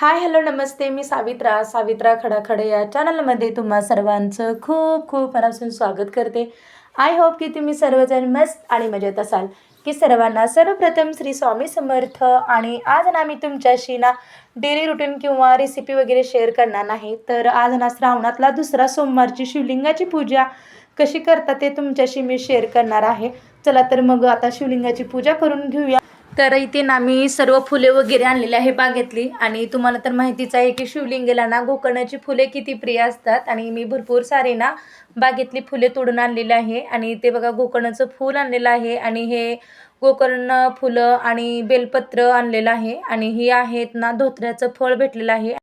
Hi hello नमस्ते. मी सावित्रा सावित्रा खडाखडे या चॅनलमध्ये तुम्हा सर्वांचं खूप खूप मनापासून स्वागत करते. आय होप की तुम्ही सर्वजण मस्त आणि मजेत असाल. की सर्वांना सर्वप्रथम श्री स्वामी समर्थ आणि आज ना मी तुमच्याशी ना डेली रुटीन किंवा रेसिपी वगैरे शेअर करणार नाही. तर आज ना श्रावणातला दुसरा सोमवारची शिवलिंगाची पूजा कशी करतात ते तुमच्याशी मी शेअर करणार आहे. चला तर मग आता शिवलिंगाची पूजा करून घेऊया. तर इथे ना मी सर्व फुले वगैरे आणलेली आहे बागेतली. आणि तुम्हाला तर माहितीच आहे की शिवलिंगेला ना गोकर्णाची फुले किती प्रिय असतात. आणि मी भरपूर सारे ना बागेतली फुले तोडून आणलेली आहे. आणि ते बघा गोकर्णाचं फूल आणलेलं आहे. आणि हे गोकर्ण फुलं आणि बेलपत्र आणलेलं आहे. आणि ही आहेत ना धोत्र्याचं फळ भेटलेलं आहे.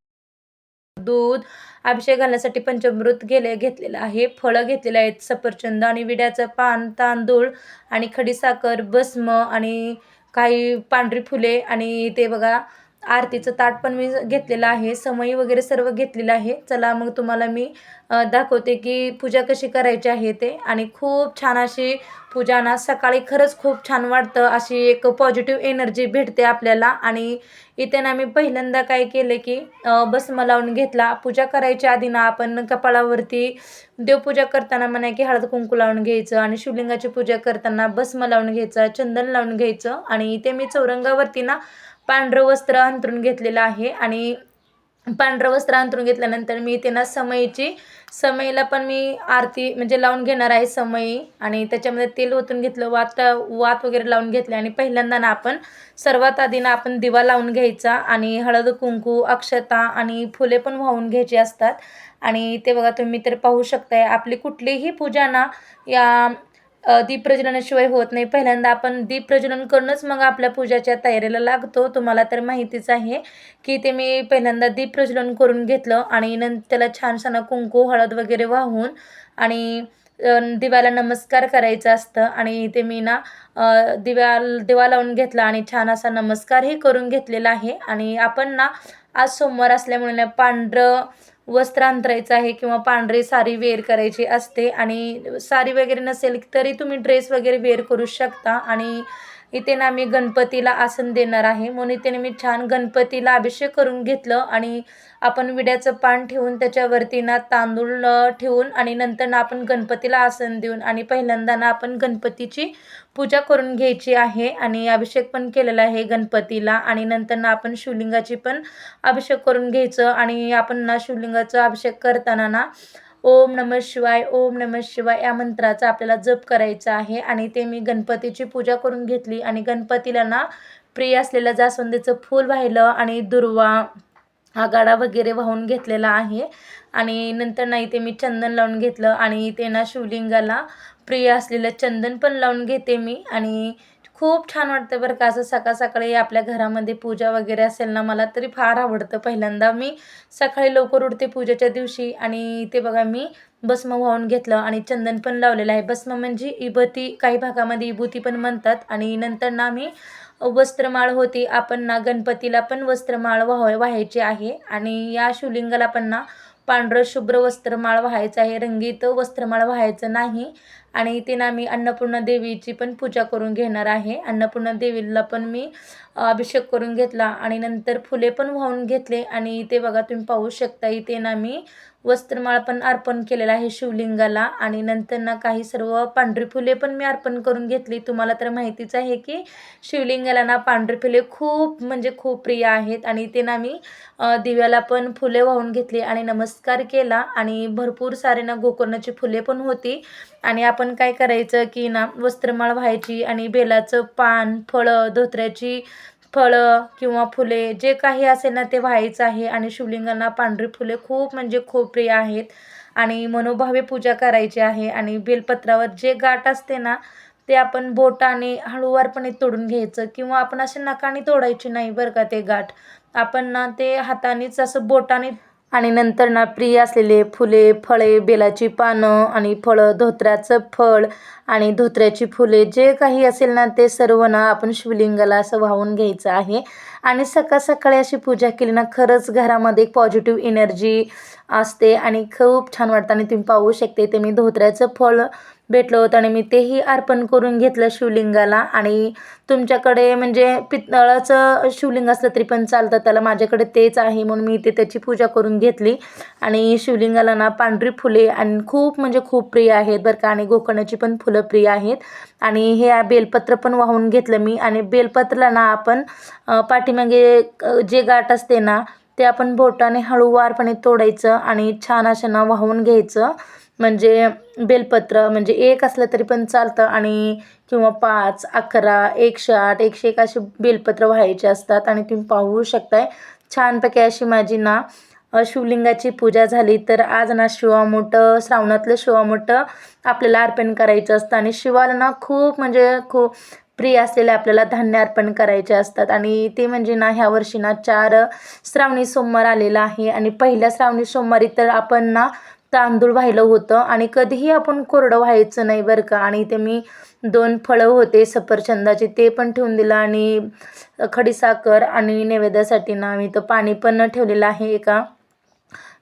दूध अभिषेक घालण्यासाठी पंचमृत गेले घेतलेलं आहे. फळं घेतलेले आहेत सफरचंद आणि विड्याचं पान तांदूळ आणि खडीसाखर भस्म आणि काही पांढरी फुले आणि ते बघा आरतीचं ताट पण मी घेतलेलं आहे. समई वगैरे सर्व घेतलेलं आहे. चला मग तुम्हाला मी दाखवते की पूजा कशी करायची आहे ते. आणि खूप छान अशी पूजा ना सकाळी खरंच खूप छान वाटतं. अशी एक पॉझिटिव्ह एनर्जी भेटते आपल्याला. आणि इथे ना मी पहिल्यांदा काय केलं की बस भस्म लावून घेतला. पूजा करायच्या आधी ना आपण कपाळावरती देवपूजा करताना म्हणा की हळद कुंकू लावून घ्यायचं आणि शिवलिंगाची पूजा करताना बसमा लावून घ्यायचं चंदन लावून घ्यायचं. आणि इथे मी चौरंगावरती ना पांढरं वस्त्र अंतरून घेतलेलं आहे आणि पांढरं वस्त्र अंतरून घेतल्यानंतर मी त्यांना समईची समईला पण मी आरती म्हणजे लावून घेणार आहे समई आणि त्याच्यामध्ये तेल ओतून घेतलं वात वात वगैरे लावून घेतले आणि पहिल्यांदा ना आपण सर्वात आधी ना आपण दिवा लावून घ्यायचा आणि हळद कुंकू अक्षता आणि फुले पण वाहून घ्यायची असतात. आणि ते बघा तुम्ही तर पाहू शकताय आपली कुठलीही पूजा ना या दीप प्रज्वलनाशिवाय होत नाही. पहिल्यांदा आपण दीप प्रज्वलन करूनच मग आपल्या पूजाच्या तयारीला लागतो. तुम्हाला तर माहितीच आहे की ते मी पहिल्यांदा दीप प्रज्वलन करून घेतलं आणि नंतर त्याला छानसाना कुंकू हळद वगैरे वाहून आणि दिव्याला नमस्कार करायचं असतं आणि ते मी ना दिव्या दिवा लावून घेतला आणि छान असा नमस्कारही करून घेतलेला आहे. आणि आपण ना आज सोमवार असल्यामुळे ना पांढरं वस्त्र अंतरायचं आहे किंवा पांढरी साडी वेअर करायची असते आणि साडी वगैरे नसेल तरी तुम्ही ड्रेस वगैरे वेअर करू शकता. आणि इथे ना मी गणपतीला आसन देणार आहे. म्हणून इथे मी छान गणपतीला अभिषेक करून घेतलं आणि आपण विड्याचं पान ठेवून त्याच्यावरती ना तांदूळ ठेवून आणि नंतर ना आपण गणपतीला आसन देऊन आणि पहिल्यांदा ना आपण गणपतीची पूजा करून घ्यायची आहे आणि अभिषेक पण केलेला आहे गणपतीला आणि नंतर ना आपण शिवलिंगाची पण अभिषेक करून घ्यायचं आणि आपण ना शिवलिंगाचा अभिषेक करताना ना ओम नम शिवाय ओम नम शिवाय या मंत्राचा आपल्याला जप करायचा आहे. आणि ते मी गणपतीची पूजा करून घेतली. आणि गणपतीला ना प्रिय असलेलं जास्वंदीचं फूल वाहिलं आणि दुर्वा आगाडा वगैरे वाहून घेतलेला आहे. आणि नंतर नाही ते मी चंदन लावून घेतलं. आणि ते ना शिवलिंगाला प्रिय असलेलं चंदन पण लावून घेते मी. आणि खूप छान वाटतं बरं का असं सकाळ सकाळी आपल्या घरामध्ये पूजा वगैरे असेल ना मला तरी फार आवडतं पहिल्यांदा मी सकाळी लवकर उठते पूजेच्या दिवशी आणि ते बघा मी भस्म वाहून घेतलं आणि चंदन पण लावलेलं आहे. भस्म म्हणजे इबती काही भागामध्ये इबुती पण म्हणतात आणि नंतर ना मी वस्त्रमाळ होती. आपण ना गणपतीला पण वस्त्रमाळ वाह व्हायची आहे आणि या शिवलिंगाला पण ना पांढरं शुभ्र वस्त्रमाळ व्हायचं आहे. रंगीत वस्त्रमाळ व्हायचं नाही. आणि ते ना मी अन्नपूर्णा देवीची पण पूजा करून घेणार आहे. अन्नपूर्णा देवीला पण मी अभिषेक करून घेतला. आणि नंतर फुले पण वाहून घेतले. आणि इथे बघा तुम्ही पाहू शकता इथे ना मी वस्त्रमाळ पण अर्पण केलेला आहे शिवलिंगाला. आणि नंतर ना काही सर्व पांढरी फुले पण मी अर्पण करून घेतली. तुम्हाला तर माहितीच आहे की शिवलिंगाला ना पांढरी फुले खूप म्हणजे खूप प्रिय आहेत. आणि ते ना मी दिव्याला पण फुले वाहून घेतली आणि नमस्कार केला. आणि भरपूर सारे ना गोकर्णाची फुले पण होती. आणि आपण काय करायचं की ना वस्त्रमाळ व्हायची आणि बेलाचं पान फळं धोत्र्याची फळं किंवा फुले जे काही असेल ना ते व्हायचं आहे. आणि शिवलिंगांना पांढरी फुले खूप म्हणजे खूप प्रिय आहेत. आणि मनोभावे पूजा करायची आहे. आणि बेलपत्रावर जे गाठ असते ना ते आपण बोटाने हळूवारपणे तोडून घ्यायचं. किंवा आपण असे नकाने तोडायची नाही बरं का ते गाठ. आपण ना ते हातानेच असं बोटाने आणि नंतर ना प्रिय असलेले फुले फळे बेलाची पानं आणि फळं धोत्र्याचं फळ आणि धोत्र्याची फुले जे काही असेल ना ते सर्व ना आपण शिवलिंगाला असं वाहून घ्यायचं आहे. आणि सकाळ सकाळी अशी पूजा केली ना खरंच घरामध्ये एक पॉझिटिव्ह एनर्जी असते आणि खूप छान वाटतं आणि तुम्ही पाहू शकते ते मी धोत्र्याचं फळ भेटलं होतं आणि मी तेही अर्पण करून घेतलं शिवलिंगाला. आणि तुमच्याकडे म्हणजे पितळाचं शिवलिंग असलं तरी पण चालतं. त्याला माझ्याकडे तेच आहे म्हणून मी ते त्याची पूजा करून घेतली. आणि शिवलिंगाला ना पांढरी फुले आणि खूप म्हणजे खूप प्रिय आहेत बरं का. आणि गोकर्णाची पण फुलं प्रिय आहेत. आणि हे बेलपत्र पण वाहून घेतलं मी. आणि बेलपत्रला ना आपण पाठीमागे जे गाठ असते ना ते आपण बोटाने हळूवारपणे तोडायचं आणि छान असं ना वाहून घ्यायचं. म्हणजे बेलपत्र म्हणजे एक असलं तरी पण चालतं. आणि किंवा पाच अकरा एकशे आठ एकशे एक असे बेलपत्र व्हायचे असतात. आणि तुम्ही पाहू शकताय. छानपैकी अशी माझी ना शिवलिंगाची पूजा झाली. तर आज ना शिवामोठं श्रावणातलं शिवामोठं आपल्याला अर्पण करायचं असतं. आणि शिवाला ना खूप म्हणजे खूप प्रिय असलेले आपल्याला धान्य अर्पण करायचे असतात. आणि ते म्हणजे ना ह्या वर्षी ना चार श्रावणी सोमवार आलेला आहे. आणि पहिल्या श्रावणी सोमवारी तर आपण ना तांदूळ व्हायलं होतं आणि कधीही आपण कोरडं व्हायचं नाही बरं का. आणि ते मी दोन फळं होते सफरचंदाचे ते पण ठेवून दिलं आणि खडीसाखर आणि नैवेद्यासाठी ना मी तर पाणी पण ठेवलेलं आहे एका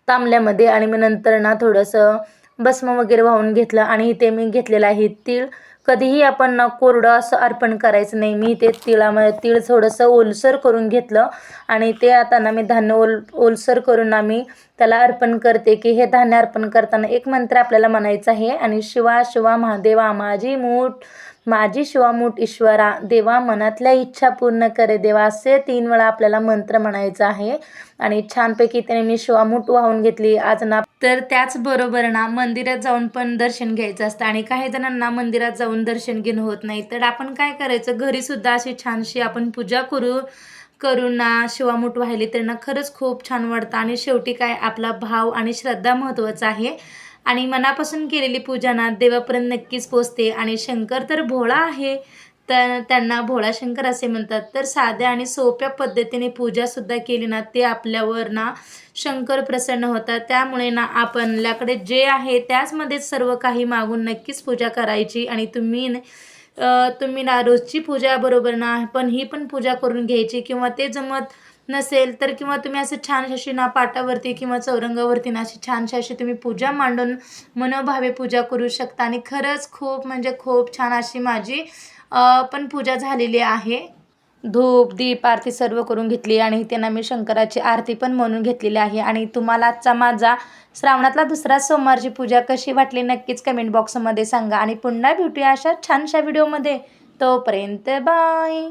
तांबल्यामध्ये. आणि मी नंतर ना थोडंसं भस्म वगैरे वाहून घेतलं आणि इथे मी घेतलेलं आहे तीळ. कधीही आपण ना कोरडं असं अर्पण करायचं नाही. मी ते तिळामध्ये तीळ थोडंसं ओलसर करून घेतलं आणि ते आता ना मी धान्य ओल ओलसर करून आम्ही त्याला अर्पण करते की हे धान्य अर्पण करताना एक मंत्र आपल्याला म्हणायचं आहे आणि शिवा शिवा महादेवा माझी मूठ माझी शिवामूठ ईश्वरा देवा मनातल्या इच्छा पूर्ण करे देवा असे तीन वेळा आपल्याला मंत्र म्हणायचा आहे. आणि छानपैकी त्याने मी शिवामूठ वाहून घेतली. आज ना तर त्याचबरोबर ना मंदिरात जाऊन पण दर्शन घ्यायचं असतं आणि काही जणांना मंदिरात जाऊन दर्शन घेणं होत नाही. तर आपण काय करायचं? घरीसुद्धा अशी छानशी आपण पूजा करू करून ना. शिवामूठ वाहिली तर ना खरंच खूप छान वाटतं आणि शेवटी काय आपला भाव आणि श्रद्धा महत्त्वाचा आहे. आणि मनापासून केलेली पूजा ना देवापर्यंत नक्कीच पोचते आणि शंकर तर भोळा आहे. तर त्यांना भोळाशंकर असे म्हणतात. तर साध्या आणि सोप्या पद्धतीने पूजासुद्धा केली ना ते आपल्यावर ना शंकर प्रसन्न होतात. त्यामुळे ना आपल्याकडे जे आहे त्याचमध्येच सर्व काही मागून नक्कीच पूजा करायची आणि तुम्ही तुम्ही ना रोजची पूजा बरोबर ना पण ही पण पूजा करून घ्यायची किंवा ते जमत नसेल तर किंवा तुम्ही असं छान अशी ना पाटावरती किंवा चौरंगावरती ना अशी छानशी अशी तुम्ही पूजा मांडून मनोभावे पूजा करू शकता. आणि खरंच खूप म्हणजे खूप छान अशी माझी पण पूजा झालेली आहे. धूप दीप आरती सर्व करून घेतली आणि त्यांना मी शंकराची आरती पण म्हणून घेतलेली आहे. आणि तुम्हाला आजचा माझा श्रावणातला दुसरा सोमवारची पूजा कशी वाटली नक्कीच कमेंट बॉक्समध्ये सांगा. आणि पुन्हा भेटूया अशा छानशा व्हिडिओमध्ये तोपर्यंत बाय